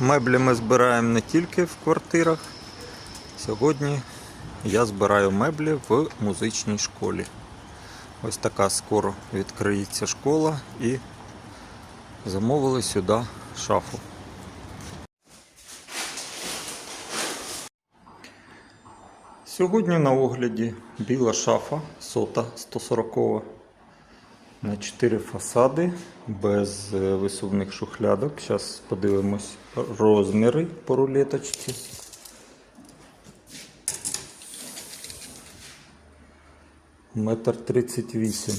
Меблі ми збираємо не тільки в квартирах. Сьогодні я збираю меблі в музичній школі. Ось така скоро відкриється школа і замовили сюди шафу. Сьогодні на огляді біла шафа сота 140 на 4 фасади без е, висувних шухлядок. Зараз подивимось розміри по рулеточці. Метр тридцять вісім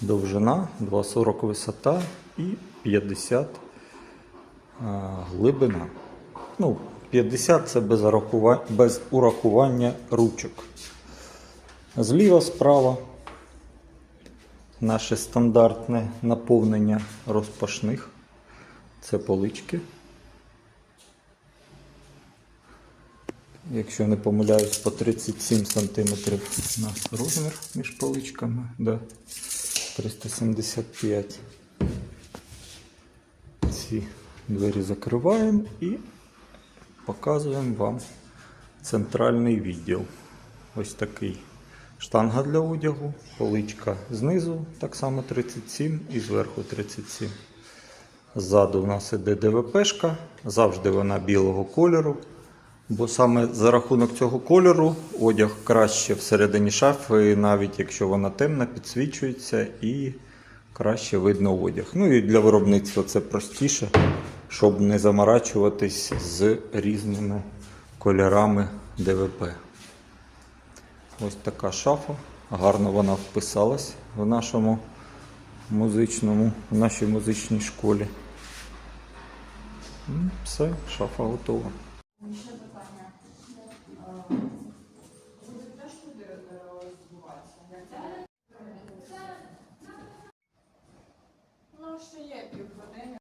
довжина, 2,40 висота і 50 глибина. Ну, 50 це без, без урахування ручок. Зліва справа наше стандартне наповнення розпашних. Це полички. Якщо не помиляюсь, по 37 см у нас розмір між поличками. Да. 375. Ці двері закриваємо і показуємо вам центральний відділ. Ось такий штанга для одягу, поличка знизу, так само 37 і зверху 37. Ззаду у нас іде ДВПшка, завжди вона білого кольору. Бо саме за рахунок цього кольору одяг краще всередині шафи, навіть якщо вона темна, підсвічується і краще видно одяг. Ну і для виробництва це простіше, щоб не заморачуватись з різними кольорами ДВП. Ось така шафа. Гарно вона вписалась в нашому музичному, в нашій музичній школі. Ну, все, шафа готова. Ще питання. Буде відбуватися? Ну, ще є півгодини.